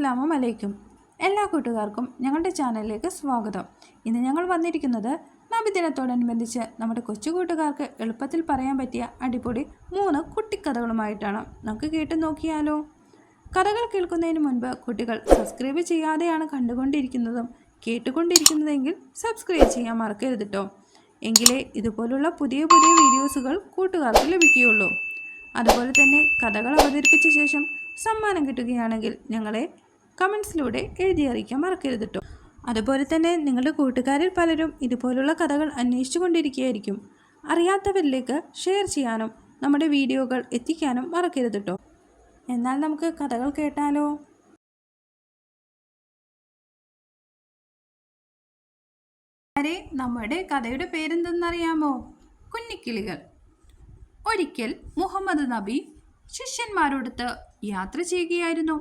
അസ്സാമു അലൈക്കും. എല്ലാ കൂട്ടുകാർക്കും ഞങ്ങളുടെ ചാനലിലേക്ക് സ്വാഗതം. ഇന്ന് ഞങ്ങൾ വന്നിരിക്കുന്നത് നബിദിനത്തോടനുബന്ധിച്ച് നമ്മുടെ കൊച്ചു കൂട്ടുകാർക്ക് എളുപ്പത്തിൽ പറയാൻ പറ്റിയ അടിപൊളി മൂന്ന് കുട്ടിക്കഥകളുമായിട്ടാണ്. നമുക്ക് കേട്ട് നോക്കിയാലോ? കഥകൾ കേൾക്കുന്നതിന് മുൻപ് കുട്ടികൾ സബ്സ്ക്രൈബ് ചെയ്യാതെയാണ് കണ്ടുകൊണ്ടിരിക്കുന്നതും കേട്ടുകൊണ്ടിരിക്കുന്നതെങ്കിൽ സബ്സ്ക്രൈബ് ചെയ്യാൻ മറക്കരുത് കേട്ടോ എങ്കിലേ ഇതുപോലുള്ള പുതിയ പുതിയ വീഡിയോസുകൾ കൂട്ടുകാർക്ക് ലഭിക്കുകയുള്ളൂ. അതുപോലെ തന്നെ കഥകൾ അവതരിപ്പിച്ച ശേഷം സമ്മാനം കിട്ടുകയാണെങ്കിൽ ഞങ്ങളെ കമൻസിലൂടെ എഴുതി അറിയിക്കാൻ മറക്കരുത് കേട്ടോ അതുപോലെ തന്നെ നിങ്ങളുടെ കൂട്ടുകാരിൽ പലരും ഇതുപോലുള്ള കഥകൾ അന്വേഷിച്ചു കൊണ്ടിരിക്കുകയായിരിക്കും. അറിയാത്തവരിലേക്ക് ഷെയർ ചെയ്യാനും നമ്മുടെ വീഡിയോകൾ എത്തിക്കാനും മറക്കരുത് കേട്ടോ എന്നാൽ നമുക്ക് കഥകൾ കേട്ടാലോ? അരെ നമ്മുടെ കഥയുടെ പേരെന്തെന്നറിയാമോ? കുഞ്ഞിക്കിളികൾ. ഒരിക്കൽ മുഹമ്മദ് നബി ശിഷ്യന്മാരോടൊത്ത് യാത്ര ചെയ്യുകയായിരുന്നു.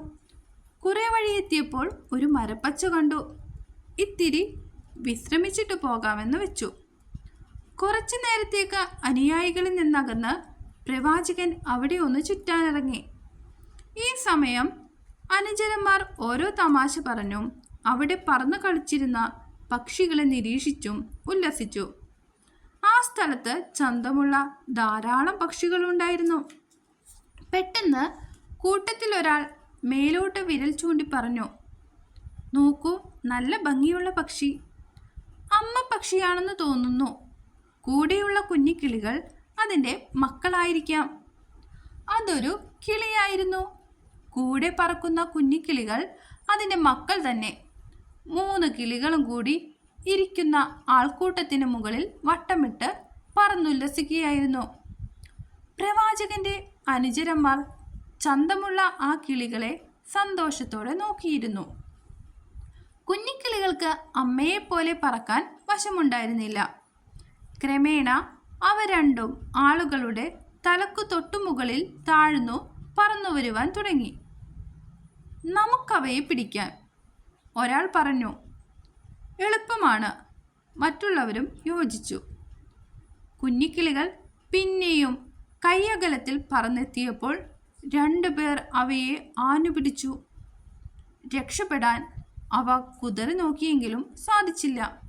കുറേ വഴിയെത്തിയപ്പോൾ ഒരു മരപ്പച്ച കണ്ടു. ഇത്തിരി വിശ്രമിച്ചിട്ട് പോകാമെന്ന് വെച്ചു. കുറച്ചു നേരത്തേക്ക് അനുയായികളിൽ നിന്നകന്ന് പ്രവാചകൻ അവിടെ ഒന്ന് ചുറ്റാനിറങ്ങി. ഈ സമയം അനുചരന്മാർ ഓരോ തമാശ പറഞ്ഞും അവിടെ പറന്നു കളിച്ചിരുന്ന പക്ഷികളെ നിരീക്ഷിച്ചും ഉല്ലസിച്ചു. ആ സ്ഥലത്ത് ചന്തമുള്ള ധാരാളം പക്ഷികളുണ്ടായിരുന്നു. പെട്ടെന്ന് കൂട്ടത്തിൽ ഒരാൾ മേലോട്ട് വിരൽ ചൂണ്ടി പറഞ്ഞു നോക്കൂ നല്ല ഭംഗിയുള്ള പക്ഷി. അമ്മ പക്ഷിയാണെന്ന് തോന്നുന്നു. കൂടെയുള്ള കുഞ്ഞിക്കിളികൾ അതിന്റെ മക്കളായിരിക്കാം. അതൊരു കിളിയായിരുന്നു. കൂടെ പറക്കുന്ന കുഞ്ഞിക്കിളികൾ അതിന്റെ മക്കൾ തന്നെ. മൂന്ന് കിളികളും കൂടി ഇരിക്കുന്ന ആൾക്കൂട്ടത്തിന് മുകളിൽ വട്ടമിട്ട് പറന്നുല്ലസിക്കുകയായിരുന്നു. പ്രവാചകന്റെ അനുചരന്മാർ ചന്തമുള്ള ആ കിളികളെ സന്തോഷത്തോടെ നോക്കിയിരുന്നു. കുഞ്ഞിക്കിളികൾക്ക് അമ്മയെപ്പോലെ പറക്കാൻ വശമുണ്ടായിരുന്നില്ല. ക്രമേണ അവ രണ്ടും ആളുകളുടെ തലക്കു തൊട്ടുമുകളിൽ താഴ്ന്നു പറന്നു വരുവാൻ തുടങ്ങി. നമുക്കവയെ പിടിക്കാൻ ഒരാൾ പറഞ്ഞു. എളുപ്പമാണ് മറ്റുള്ളവരും യോജിച്ചു. കുഞ്ഞിക്കിളികൾ പിന്നെയും കൈയകലത്തിൽ പറന്നെത്തിയപ്പോൾ രണ്ടുപേർ അവയെ ആഞ്ഞുപിടിച്ചു. രക്ഷപ്പെടാൻ അവ കുതറി നോക്കിയെങ്കിലും സാധിച്ചില്ല.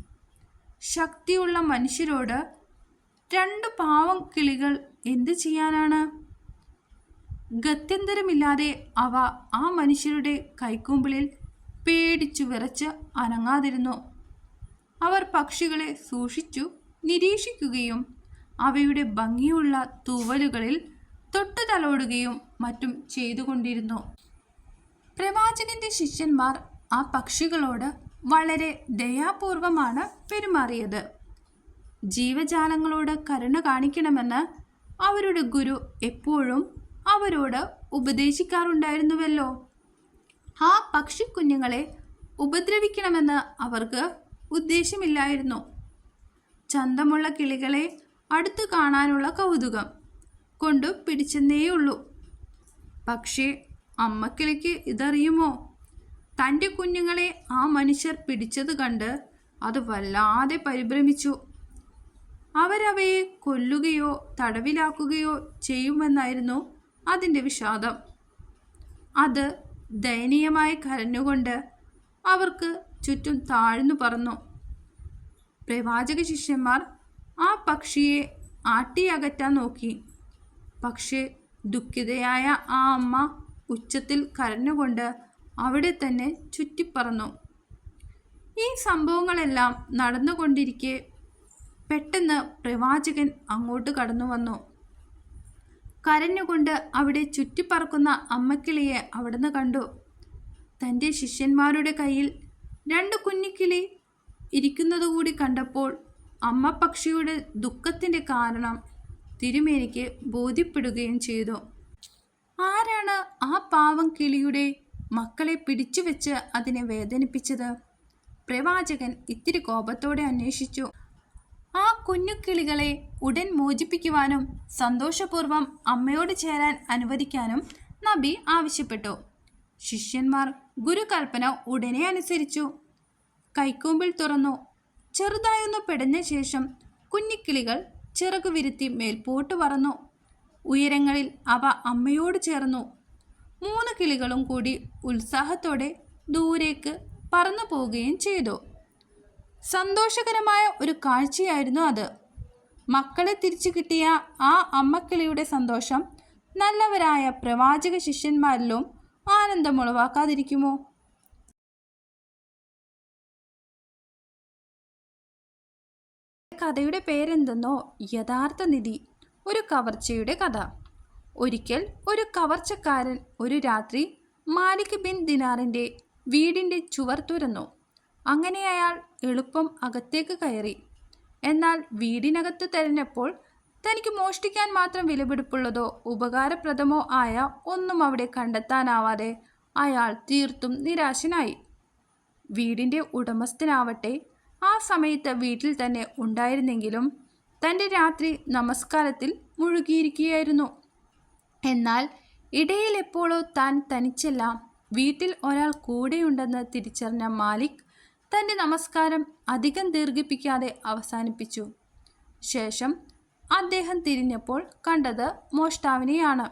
ശക്തിയുള്ള മനുഷ്യരോട് രണ്ട് പാവം കിളികൾ എന്ത് ചെയ്യാനാണ്? ഗത്യന്തരമില്ലാതെ അവ ആ മനുഷ്യരുടെ കൈക്കുമ്പിളിൽ പേടിച്ചു വിറച്ച് അനങ്ങാതിരുന്നു. അവർ പക്ഷികളെ സൂക്ഷിച്ചു നിരീക്ഷിക്കുകയും അവയുടെ ഭംഗിയുള്ള തൂവലുകളിൽ തൊട്ടു തലോടുകയും മറ്റും ചെയ്തുകൊണ്ടിരുന്നു. പ്രവാചകന്റെ ശിഷ്യന്മാർ ആ പക്ഷികളോട് വളരെ ദയാപൂർവമാണ് പെരുമാറിയത്. ജീവജാലങ്ങളോട് കരുണ കാണിക്കണമെന്ന് അവരുടെ ഗുരു എപ്പോഴും അവരോട് ഉപദേശിക്കാറുണ്ടായിരുന്നുവല്ലോ. ആ പക്ഷിക്കുഞ്ഞുങ്ങളെ ഉപദ്രവിക്കണമെന്ന് അവർക്ക് ഉദ്ദേശമില്ലായിരുന്നു. ചന്തമുള്ള കിളികളെ അടുത്തു കാണാനുള്ള കൗതുകം കൊണ്ടു പിടിച്ചെന്നേയുള്ളൂ പക്ഷേ അമ്മക്കിളിക്ക് ഇതറിയുമോ? തന്റെ കുഞ്ഞുങ്ങളെ ആ മനുഷ്യർ പിടിച്ചത് കണ്ട് അത് വല്ലാതെ പരിഭ്രമിച്ചു. അവരവയെ കൊല്ലുകയോ തടവിലാക്കുകയോ ചെയ്യുമെന്നായിരുന്നു അതിന്റെ വിഷാദം. അത് ദയനീയമായി കരഞ്ഞുകൊണ്ട് അവർക്ക് ചുറ്റും താഴ്ന്നു പറന്നു. പ്രവാചക ശിഷ്യന്മാർ ആ പക്ഷിയെ ആട്ടിയകറ്റാൻ നോക്കി. പക്ഷേ ദുഃഖിതയായ ആ അമ്മ ഉച്ചത്തിൽ കരഞ്ഞുകൊണ്ട് അവിടെ തന്നെ ചുറ്റിപ്പറന്നു. ഈ സംഭവങ്ങളെല്ലാം നടന്നുകൊണ്ടിരിക്കെ പെട്ടെന്ന് പ്രവാചകൻ അങ്ങോട്ട് കടന്നു വന്നു കരഞ്ഞുകൊണ്ട് അവിടെ ചുറ്റിപ്പറക്കുന്ന അമ്മക്കിളിയെ അവിടുന്ന് കണ്ടു. തന്റെ ശിഷ്യന്മാരുടെ കയ്യിൽ രണ്ട് കുഞ്ഞിക്കിളി ഇരിക്കുന്നതുകൂടി കണ്ടപ്പോൾ അമ്മ പക്ഷിയുടെ ദുഃഖത്തിന്റെ കാരണം തിരുമേനിക്ക് ബോധ്യപ്പെടുകയും ചെയ്തു. ആരാണ് ആ പാവം കിളിയുടെ മക്കളെ പിടിച്ചു വെച്ച് അതിനെ വേദനിപ്പിച്ചത്? പ്രവാചകൻ ഇത്തിരി കോപത്തോടെ അന്വേഷിച്ചു. ആ കുഞ്ഞുക്കിളികളെ ഉടൻ മോചിപ്പിക്കുവാനും സന്തോഷപൂർവം അമ്മയോട് ചേരാൻ അനുവദിക്കാനും നബി ആവശ്യപ്പെട്ടു. ശിഷ്യന്മാർ ഗുരുകൽപ്പന ഉടനെ അനുസരിച്ചു. കൈക്കൂമ്പിൽ തുറന്നു. ചെറുതായൊന്ന് പെടഞ്ഞ ശേഷം കുഞ്ഞിക്കിളികൾ ചിറകു വിരുത്തി മേൽപോട്ട് പറന്നു. ഉയരങ്ങളിൽ അവ അമ്മയോട് ചേർന്നു. മൂന്ന് കിളികളും കൂടി ഉത്സാഹത്തോടെ ദൂരേക്ക് പറന്നു പോവുകയും ചെയ്തു. സന്തോഷകരമായ ഒരു കാഴ്ചയായിരുന്നു അത്. മക്കളെ തിരിച്ചു കിട്ടിയ ആ അമ്മക്കിളിയുടെ സന്തോഷം നല്ലവരായ പ്രവാചക ശിഷ്യന്മാരിലും ആനന്ദമുളവാക്കാതിരിക്കുമോ കഥയുടെ പേരെന്തെന്നോ യഥാർത്ഥ നിധി ഒരു കവർച്ചയുടെ കഥ. ഒരിക്കൽ ഒരു കവർച്ചക്കാരൻ ഒരു രാത്രി മാലിക് ബിൻ ദിനാറിന്റെ വീടിന്റെ ചുവർ തുരന്നു. അങ്ങനെ അയാൾ എളുപ്പം അകത്തേക്ക് കയറി. എന്നാൽ വീടിനകത്ത് തെരഞ്ഞപ്പോൾ തനിക്ക് മോഷ്ടിക്കാൻ മാത്രം വിലപിടിപ്പുള്ളതോ ഉപകാരപ്രദമോ ആയ ഒന്നും അവിടെ കണ്ടെത്താനാവാതെ അയാൾ തീർത്തും നിരാശനായി. വീടിന്റെ ഉടമസ്ഥനാവട്ടെ ആ സമയത്ത് വീട്ടിൽ തന്നെ ഉണ്ടായിരുന്നെങ്കിലും തന്റെ രാത്രി നമസ്കാരത്തിൽ മുഴുകിയിരിക്കുകയായിരുന്നു. എന്നാൽ ഇടയിൽ എപ്പോഴോ താൻ തനിച്ചല്ല വീട്ടിൽ ഒരാൾ കൂടെയുണ്ടെന്ന് തിരിച്ചറിഞ്ഞ മാലിക് തന്റെ നമസ്കാരം അധികം ദീർഘിപ്പിക്കാതെ അവസാനിപ്പിച്ചു. ശേഷം അദ്ദേഹം തിരിഞ്ഞപ്പോൾ കണ്ടത് മോഷ്ടാവിനെയാണ്.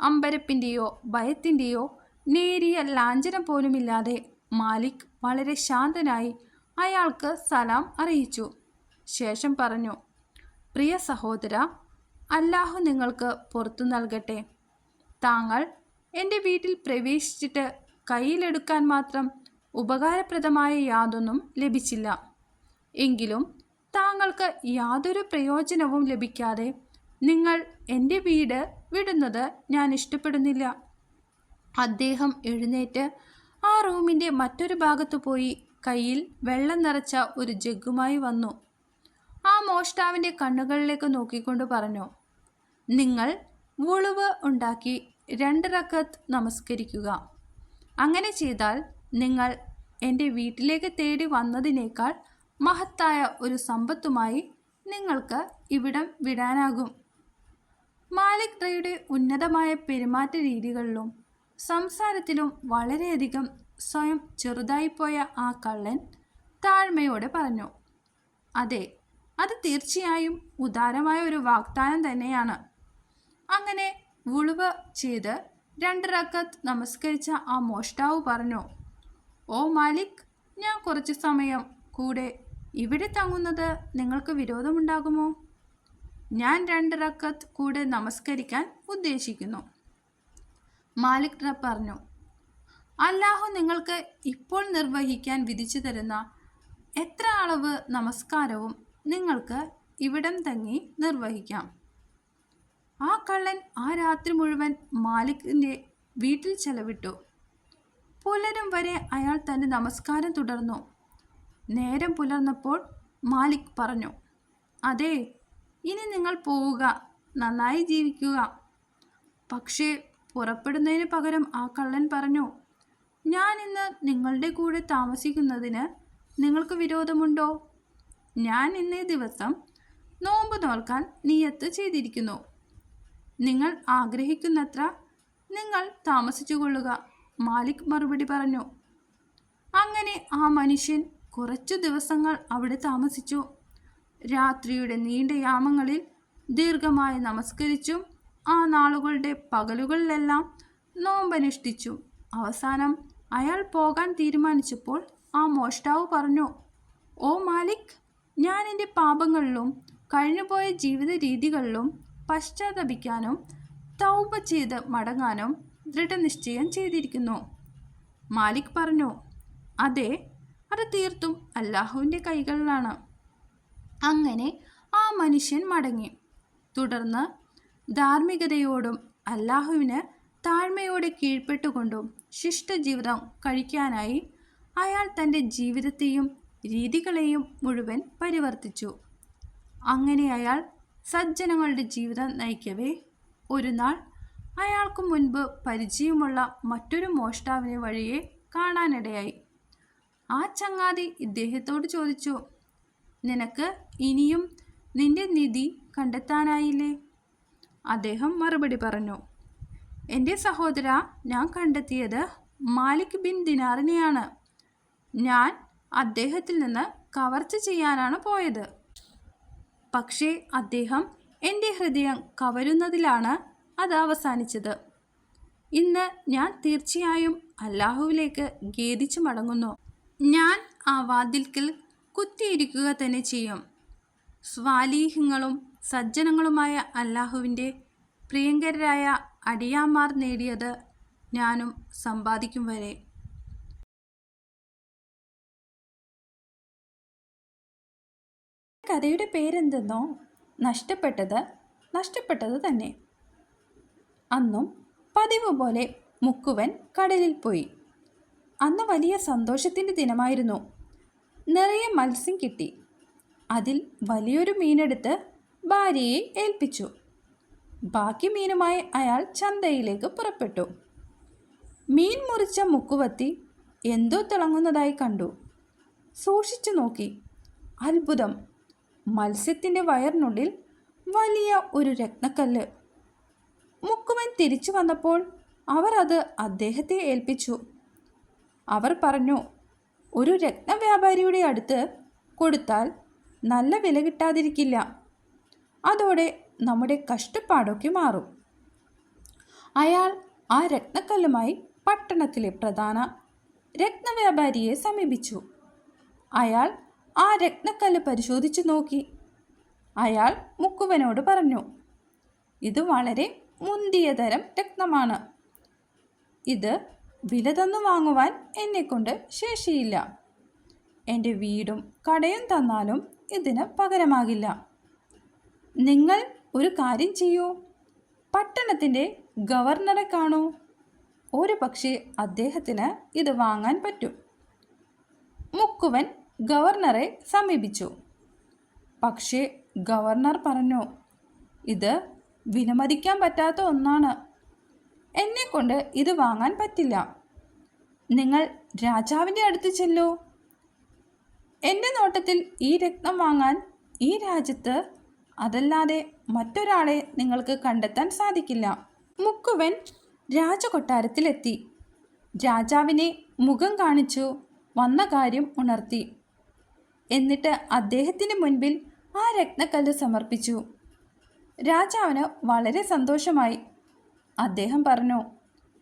അമ്പരപ്പിന്റെയോ ഭയത്തിന്റെയോ നേരിയ ലാഞ്ചനം പോലുമില്ലാതെ മാലിക് വളരെ ശാന്തനായി അയാൾക്ക് സലാം അറിയിച്ചു. ശേഷം പറഞ്ഞു പ്രിയ സഹോദര അല്ലാഹു നിങ്ങൾക്ക് പുറത്തു നൽകട്ടെ. താങ്കൾ എന്റെ വീട്ടിൽ പ്രവേശിച്ചിട്ട് കയ്യിലെടുക്കാൻ മാത്രം ഉപകാരപ്രദമായ യാതൊന്നും ലഭിച്ചില്ല. എങ്കിലും താങ്കൾക്ക് യാതൊരു പ്രയോജനവും ലഭിക്കാതെ നിങ്ങൾ എന്റെ വീട് വിടുന്നത് ഞാൻ ഇഷ്ടപ്പെടുന്നില്ല. അദ്ദേഹം എഴുന്നേറ്റ് ആ റൂമിന്റെ മറ്റൊരു ഭാഗത്ത് പോയി കയ്യിൽ വെള്ളം നിറച്ച ഒരു ജഗ്ഗുമായി വന്നു. ആ മോഷ്ടാവിന്റെ കണ്ണുകളിലേക്ക് നോക്കിക്കൊണ്ട് പറഞ്ഞു നിങ്ങൾ വുളുവ് ഉണ്ടാക്കി രണ്ട് റക്കത്ത് നമസ്കരിക്കുക. അങ്ങനെ ചെയ്താൽ നിങ്ങൾ എന്റെ വീട്ടിലേക്ക് തേടി വന്നതിനേക്കാൾ മഹത്തായ ഒരു സമ്പത്തുമായി നിങ്ങൾക്ക് ഇവിടം വിടാനാകും. മാലിക് റയുടെ ഉന്നതമായ പെരുമാറ്റ രീതികളിലും സംസാരത്തിലും വളരെയധികം സ്വയം ചെറുതായിപ്പോയ ആ കള്ളൻ താഴ്മയോടെ പറഞ്ഞു അതെ അത് തീർച്ചയായും ഉദാരമായ ഒരു വാഗ്ദാനം തന്നെയാണ്. അങ്ങനെ വുളുവ് ചെയ്ത് രണ്ട് റക്കത്ത് നമസ്കരിച്ച ആ മോഷ്ടാവ് പറഞ്ഞു ഓ മാലിക് ഞാൻ കുറച്ച് സമയം കൂടെ ഇവിടെ തങ്ങുന്നത് നിങ്ങൾക്ക് വിരോധമുണ്ടാകുമോ? ഞാൻ രണ്ട് റക്കത്ത് കൂടെ നമസ്കരിക്കാൻ ഉദ്ദേശിക്കുന്നു. മാലിക് റബ് പറഞ്ഞു അല്ലാഹു നിങ്ങൾക്ക് ഇപ്പോൾ നിർവഹിക്കാൻ വിധിച്ചു തരുന്ന എത്ര അളവ് നമസ്കാരവും നിങ്ങൾക്ക് ഇവിടം തങ്ങി നിർവഹിക്കാം. ആ കള്ളൻ ആ രാത്രി മുഴുവൻ മാലിക്കിന്റെ വീട്ടിൽ ചെലവിട്ടു. പുലരും വരെ അയാൾ തന്റെ നമസ്കാരം തുടർന്നു. നേരം പുലർന്നപ്പോൾ മാലിക് പറഞ്ഞു അതെ ഇനി നിങ്ങൾ പോവുക നന്നായി ജീവിക്കുക. പക്ഷേ പുറപ്പെടുന്നതിന് പകരം ആ കള്ളൻ പറഞ്ഞു ഞാൻ ഇന്ന് നിങ്ങളുടെ കൂടെ താമസിക്കുന്നതിന് നിങ്ങൾക്ക് വിരോധമുണ്ടോ? ഞാൻ ഇന്നേ ദിവസം നോമ്പ് നോൽക്കാൻ നിയത്ത് ചെയ്തിരിക്കുന്നു. നിങ്ങൾ ആഗ്രഹിക്കുന്നത്ര നിങ്ങൾ താമസിച്ചുകൊള്ളുക മാലിക് മറുപടി പറഞ്ഞു. അങ്ങനെ ആ മനുഷ്യൻ കുറച്ചു ദിവസങ്ങൾ അവിടെ താമസിച്ചു. രാത്രിയുടെ നീണ്ട യാമങ്ങളിൽ ദീർഘമായി നമസ്കരിച്ചും ആ നാളുകളുടെ പകലുകളിലെല്ലാം നോമ്പനുഷ്ഠിച്ചു. അവസാനം അയാൾ പോകാൻ തീരുമാനിച്ചപ്പോൾ ആ മോഷ്ടാവ് പറഞ്ഞു ഓ മാലിക് ഞാൻ എന്റെ പാപങ്ങളിലും കഴിഞ്ഞുപോയ ജീവിത രീതികളിലും പശ്ചാത്തപിക്കാനും തൗപ ചെയ്ത് മടങ്ങാനും ദൃഢനിശ്ചയം ചെയ്തിരിക്കുന്നു. മാലിക് പറഞ്ഞു അതെ അത് തീർത്തും അല്ലാഹുവിന്റെ കൈകളിലാണ്. അങ്ങനെ ആ മനുഷ്യൻ മടങ്ങി. തുടർന്ന് ധാർമ്മികതയോടും അല്ലാഹുവിന് താഴ്മയോടെ കീഴ്പ്പെട്ടുകൊണ്ടും ശിഷ്ടജീവിതം കഴിക്കാനായി അയാൾ തന്റെ ജീവിതത്തെയും രീതികളെയും മുഴുവൻ പരിവർത്തിച്ചു. അങ്ങനെ അയാൾ സജ്ജനങ്ങളുടെ ജീവിതം നയിക്കവേ. ഒരു നാൾ അയാൾക്ക് മുൻപ് പരിചയമുള്ള മറ്റൊരു മോഷ്ടാവിനെ വഴിയെ കാണാനിടയായി. ആ ചങ്ങാതി ഇദ്ദേഹത്തോട് ചോദിച്ചു നിനക്ക് ഇനിയും നിന്റെ നിധി കണ്ടെത്താനായില്ലേ? അദ്ദേഹം മറുപടി പറഞ്ഞു. എന്റെ സഹോദര ഞാൻ കണ്ടെത്തിയത് മാലിക് ബിൻ ദിനാറിനെയാണ്. ഞാൻ അദ്ദേഹത്തിൽ നിന്ന് കവർച്ച ചെയ്യാനാണ് പോയത്. പക്ഷേ അദ്ദേഹം എന്റെ ഹൃദയം കവരുന്നതിലാണ് അത് അവസാനിച്ചത്. ഇന്ന് ഞാൻ തീർച്ചയായും അല്ലാഹുവിലേക്ക് ഖേദിച്ചു മടങ്ങുന്നു. ഞാൻ ആ വാതിൽക്കൽ കുത്തിയിരിക്കുക തന്നെ ചെയ്യും. സ്വാലീഹ്യങ്ങളും സജ്ജനങ്ങളുമായ അല്ലാഹുവിന്റെ പ്രിയങ്കരായ അടിയാമാർ നേടിയത് ഞാനും സമ്പാദിക്കും വരെ. കഥയുടെ പേരെന്തെന്നോ നഷ്ടപ്പെട്ടത് നഷ്ടപ്പെട്ടത് തന്നെ. അന്നും പതിവ് പോലെ മുക്കുവൻ കടലിൽ പോയി. അന്ന് വലിയ സന്തോഷത്തിന്റെ ദിനമായിരുന്നു. നിറയെ മത്സ്യം കിട്ടി. അതിൽ വലിയൊരു മീനെടുത്ത് ഭാര്യയെ ഏൽപ്പിച്ചു. ബാക്കി മീനുമായി അയാൾ ചന്തയിലേക്ക് പുറപ്പെട്ടു. മീൻ മുറിച്ച മുക്കുവത്തി എന്തോ തിളങ്ങുന്നതായി കണ്ടു. സൂക്ഷിച്ചു നോക്കി. അത്ഭുതം. മത്സ്യത്തിന്റെ വയറിനുള്ളിൽ വലിയ ഒരു രത്നക്കല്ല്. മുക്കുവൻ തിരിച്ചു വന്നപ്പോൾ അവർ അത് അദ്ദേഹത്തെ ഏൽപ്പിച്ചു. അവർ പറഞ്ഞു ഒരു രത്നവ്യാപാരിയുടെ അടുത്ത് കൊടുത്താൽ നല്ല വില കിട്ടാതിരിക്കില്ല. അതോടെ നമ്മുടെ കഷ്ടപ്പാടൊക്കെ മാറും. അയാൾ ആ രത്നക്കല്ലുമായി പട്ടണത്തിലെ പ്രധാന രത്നവ്യാപാരിയെ സമീപിച്ചു. അയാൾ ആ രത്നക്കല്ല് പരിശോധിച്ചു നോക്കി. അയാൾ മുക്കുവനോട് പറഞ്ഞു ഇത് വളരെ മുന്തിയ തരം രത്നമാണ്. ഇത് വില തന്നു വാങ്ങുവാൻ എന്നെക്കൊണ്ട് ശേഷിയില്ല. എന്റെ വീടും കടയും തന്നാലും ഇതിന് പകരമാകില്ല. നിങ്ങൾ ഒരു കാര്യം ചെയ്യൂ. പട്ടണത്തിന്റെ ഗവർണറെ കാണൂ. ഒരു പക്ഷേ അദ്ദേഹത്തിന് ഇത് വാങ്ങാൻ പറ്റും. മുക്കുവൻ ഗവർണറെ സമീപിച്ചു. പക്ഷേ ഗവർണർ പറഞ്ഞു ഇത് വിലമതിക്കാൻ പറ്റാത്ത ഒന്നാണ്. എന്നെക്കൊണ്ട് ഇത് വാങ്ങാൻ പറ്റില്ല. നിങ്ങൾ രാജാവിന്റെ അടുത്ത് ചെല്ലൂ. എന്റെ നോട്ടത്തിൽ ഈ രത്നം വാങ്ങാൻ ഈ രാജ്യത്ത് അതല്ലാതെ മറ്റൊരാളെ നിങ്ങൾക്ക് കണ്ടെത്താൻ സാധിക്കില്ല. മുക്കുവൻ രാജകൊട്ടാരത്തിലെത്തി. രാജാവിനെ മുഖം കാണിച്ചു വന്ന കാര്യം ഉണർത്തി. എന്നിട്ട് അദ്ദേഹത്തിന് മുൻപിൽ ആ രത്നക്കല്ല് സമർപ്പിച്ചു. രാജാവിന് വളരെ സന്തോഷമായി. അദ്ദേഹം പറഞ്ഞു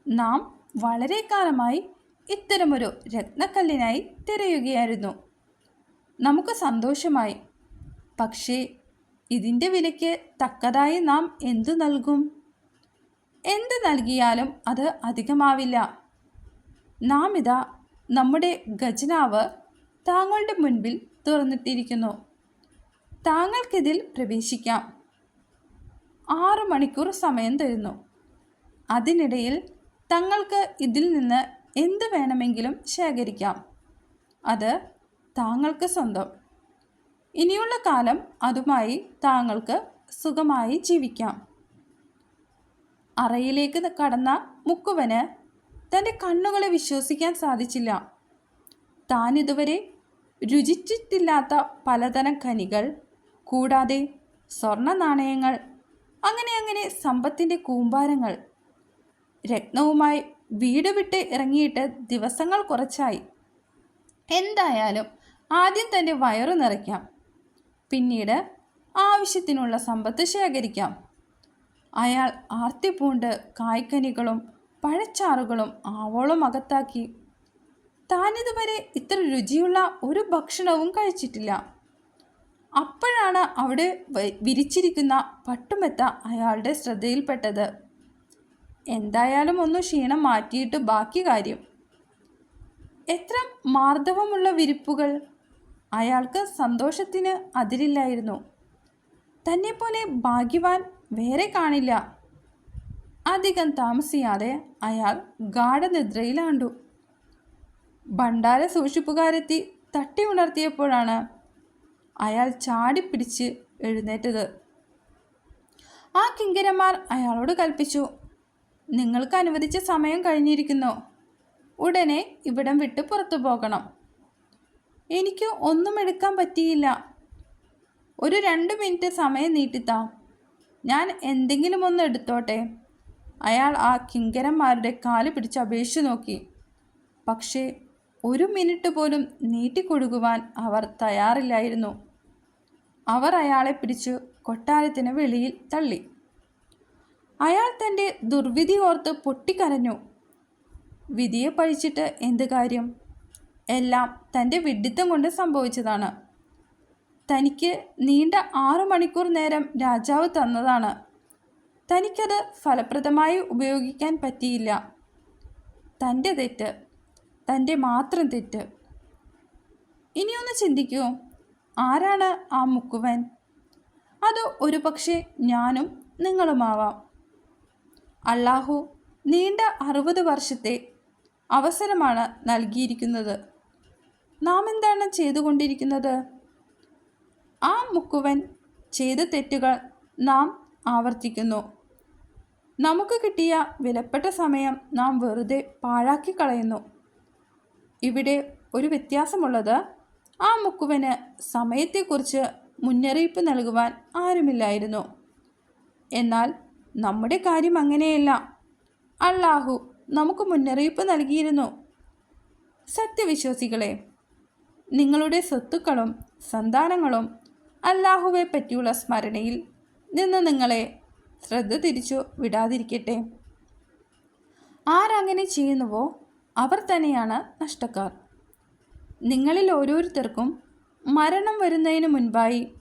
നാം വളരെ കാലമായി ഇത്തരമൊരു രത്നക്കല്ലിനായി തിരയുകയായിരുന്നു. നമുക്ക് സന്തോഷമായി. പക്ഷേ ഇതിന്റെ വിലയ്ക്ക് തക്കതായി നാം എന്തു നൽകും? എന്ത് നൽകിയാലും അത് അധികമാവില്ല. നാം ഇതാ നമ്മുടെ ഖജനാവ് താങ്കളുടെ മുൻപിൽ തുറന്നിട്ടിരിക്കുന്നു. താങ്കൾക്കിതിൽ പ്രവേശിക്കാം. ആറു മണിക്കൂർ സമയം തരുന്നു. അതിനിടയിൽ തങ്ങൾക്ക് ഇതിൽ നിന്ന് എന്ത് വേണമെങ്കിലും ശേഖരിക്കാം. അത് താങ്കൾക്ക് സ്വന്തം. ഇനിയുള്ള കാലം അതുമായി താങ്കൾക്ക് സുഖമായി ജീവിക്കാം. അറയിലേക്ക് കടന്ന മുക്കുവന് തന്റെ കണ്ണുകളെ വിശ്വസിക്കാൻ സാധിച്ചില്ല. താൻ ഇതുവരെ രുചിച്ചിട്ടില്ലാത്ത പലതരം ഖനികൾ കൂടാതെ സ്വർണ നാണയങ്ങൾ അങ്ങനെ അങ്ങനെ സമ്പത്തിന്റെ കൂമ്പാരങ്ങൾ. രത്നവുമായി വീട് വിട്ട് ഇറങ്ങിയിട്ട് ദിവസങ്ങൾ കുറച്ചായി. എന്തായാലും ആദ്യം തന്റെ വയറു നിറയ്ക്കാം. പിന്നീട് ആവശ്യത്തിനുള്ള സമ്പത്ത് ശേഖരിക്കാം. അയാൾ ആർത്തിപ്പൂണ്ട് കായ്ക്കനികളും പഴച്ചാറുകളും ആവോളം അകത്താക്കി. താനിതുവരെ ഇത്ര രുചിയുള്ള ഒരു ഭക്ഷണവും കഴിച്ചിട്ടില്ല. അപ്പോഴാണ് അവിടെ വിരിച്ചിരിക്കുന്ന പട്ടുമെത്ത അയാളുടെ ശ്രദ്ധയിൽപ്പെട്ടത്. എന്തായാലും ഒന്ന് ക്ഷീണം മാറ്റിയിട്ട് ബാക്കി കാര്യം. എത്ര മാർദ്ദവമുള്ള വിരിപ്പുകൾ അയാൾക്ക് സന്തോഷത്തിന് അതിരില്ലായിരുന്നു. തന്നെപ്പോലെ ഭാഗ്യവാൻ വേറെ കാണില്ല. അധികം താമസിയാതെ അയാൾ ഗാഠനിദ്രയിലാണ്ടു. ഭണ്ഡാര സൂക്ഷിപ്പുകാരെത്തി തട്ടി ഉണർത്തിയപ്പോഴാണ് അയാൾ ചാടിപ്പിടിച്ച് എഴുന്നേറ്റത്. ആ കിങ്കരന്മാർ അയാളോട് കൽപ്പിച്ചു നിങ്ങൾക്ക് അനുവദിച്ച സമയം കഴിഞ്ഞിരിക്കുന്നു. ഉടനെ ഇവിടം വിട്ട് പുറത്തു പോകണം. എനിക്ക് ഒന്നും എടുക്കാൻ പറ്റിയില്ല. ഒരു രണ്ട് മിനിറ്റ് സമയം നീട്ടിത്താം. ഞാൻ എന്തെങ്കിലും ഒന്ന് എടുത്തോട്ടെ? അയാൾ ആ കിങ്കരന്മാരുടെ കാൽ പിടിച്ച് അപേക്ഷിച്ചു നോക്കി. പക്ഷേ ഒരു മിനിറ്റ് പോലും നീട്ടിക്കൊടുക്കുവാൻ അവർ തയ്യാറില്ലായിരുന്നു. അവർ അയാളെ പിടിച്ചു കൊട്ടാരത്തിന് വെളിയിൽ തള്ളി. അയാൾ തന്റെ ദുർവിധി ഓർത്ത് പൊട്ടിക്കരഞ്ഞു. വിധിയെ പഴിച്ചിട്ട് എന്ത് കാര്യം? എല്ലാം തന്റെ വിഡിത്തം കൊണ്ട് സംഭവിച്ചതാണ്. തനിക്ക് നീണ്ട ആറു മണിക്കൂർ നേരം രാജാവ് തന്നതാണ്. തനിക്കത് ഫലപ്രദമായി ഉപയോഗിക്കാൻ പറ്റിയില്ല. തന്റെ തെറ്റ് തന്റെ മാത്രം തെറ്റ്. ഇനിയൊന്ന് ചിന്തിക്കൂ. ആരാണ് ആ മുക്കുവൻ? അത് ഒരു പക്ഷേ ഞാനും നിങ്ങളുമാവാം. അള്ളാഹു നീണ്ട അറുപത് വർഷത്തെ അവസരമാണ് നൽകിയിരിക്കുന്നത്. നാം എന്താണ് ചെയ്തുകൊണ്ടിരിക്കുന്നത്? ആ മുക്കുവൻ ചെയ്ത തെറ്റുകൾ നാം ആവർത്തിക്കുന്നു. നമുക്ക് കിട്ടിയ വിലപ്പെട്ട സമയം നാം വെറുതെ പാഴാക്കി കളയുന്നു. ഇവിടെ ഒരു വ്യത്യാസമുള്ളത് ആ മുക്കുവന് സമയത്തെക്കുറിച്ച് മുന്നറിയിപ്പ് നൽകുവാൻ ആരുമില്ലായിരുന്നു. എന്നാൽ നമ്മുടെ കാര്യം അങ്ങനെയല്ല. അള്ളാഹു നമുക്ക് മുന്നറിയിപ്പ് നൽകിയിരുന്നു. സത്യവിശ്വാസികളെ നിങ്ങളുടെ സ്വത്തുക്കളും സന്താനങ്ങളും അല്ലാഹുവെ പറ്റിയുള്ള സ്മരണയിൽ നിന്ന് നിങ്ങളെ ശ്രദ്ധ തിരിച്ചു വിടാതിരിക്കട്ടെ. ആരങ്ങനെ ചെയ്യുന്നുവോ അവർ തന്നെയാണ് നഷ്ടക്കാർ. നിങ്ങളിൽ ഓരോരുത്തർക്കും മരണം വരുന്നതിന് മുൻപായി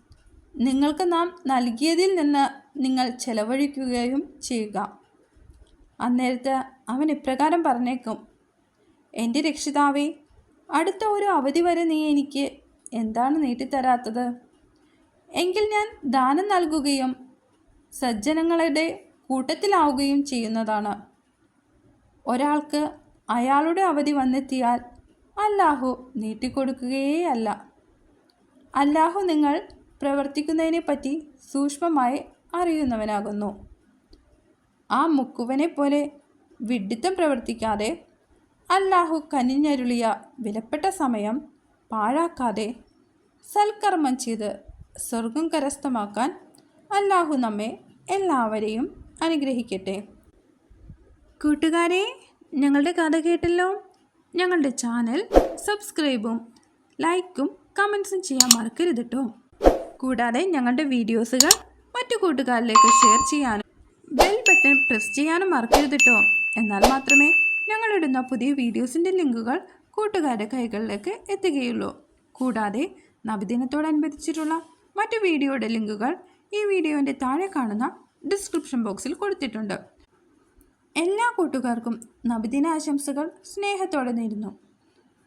നിങ്ങൾക്ക് നാം നൽകിയതിൽ നിന്ന് നിങ്ങൾ ചെലവഴിക്കുകയും ചെയ്യുക. അന്നേരത്ത് അവൻ ഇപ്രകാരം പറഞ്ഞേക്കും എന്റെ രക്ഷിതാവേ അടുത്ത ഒരു അവധി വരെ നീ എനിക്ക് എന്താണ് നീട്ടിത്തരാത്തത്? എങ്കിൽ ഞാൻ ദാനം നൽകുകയും സജ്ജനങ്ങളുടെ കൂട്ടത്തിലാവുകയും ചെയ്യുന്നതാണ്. ഒരാൾക്ക് അയാളുടെ അവധി വന്നെത്തിയാൽ അല്ലാഹു നീട്ടിക്കൊടുക്കുകയേ അല്ലാഹു നിങ്ങൾ പ്രവർത്തിക്കുന്നതിനെപ്പറ്റി സൂക്ഷ്മമായി അറിയുന്നവനാകുന്നു. ആ മുക്കുവനെ പോലെ വിഡ്ഢിത്തം പ്രവർത്തിക്കാതെ അല്ലാഹു കനിഞ്ഞരുളിയ വിലപ്പെട്ട സമയം പാഴാക്കാതെ സൽക്കർമ്മം ചെയ്ത് സ്വർഗം കരസ്ഥമാക്കാൻ അല്ലാഹു നമ്മെ എല്ലാവരെയും അനുഗ്രഹിക്കട്ടെ. കൂട്ടുകാരെ ഞങ്ങളുടെ കഥ കേട്ടല്ലോ? ഞങ്ങളുടെ ചാനൽ സബ്സ്ക്രൈബും ലൈക്കും കമൻസും ചെയ്യാൻ മറക്കരുത് കേട്ടോ കൂടാതെ ഞങ്ങളുടെ വീഡിയോസുകൾ മറ്റു കൂട്ടുകാരിലേക്ക് ഷെയർ ചെയ്യാനും ബെൽ ബട്ടൺ പ്രസ് ചെയ്യാനും മറക്കരുത് കേട്ടോ എന്നാൽ മാത്രമേ ഞങ്ങളിടുന്ന പുതിയ വീഡിയോസിന്റെ ലിങ്കുകൾ കൂട്ടുകാരുടെ കൈകളിലേക്ക് എത്തുകയുള്ളൂ. കൂടാതെ നബിദിനത്തോടനുബന്ധിച്ചിട്ടുള്ള മറ്റു വീഡിയോയുടെ ലിങ്കുകൾ ഈ വീഡിയോന്റെ താഴെ കാണുന്ന ഡിസ്ക്രിപ്ഷൻ ബോക്സിൽ കൊടുത്തിട്ടുണ്ട്. എല്ലാ കൂട്ടുകാർക്കും നബിദിന ആശംസകൾ സ്നേഹത്തോടെ നേരുന്നു.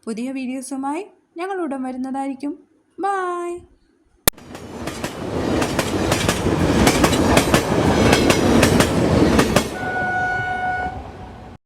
പുതിയ വീഡിയോസുമായി ഞങ്ങൾ വരുന്നതായിരിക്കും. ബായ്!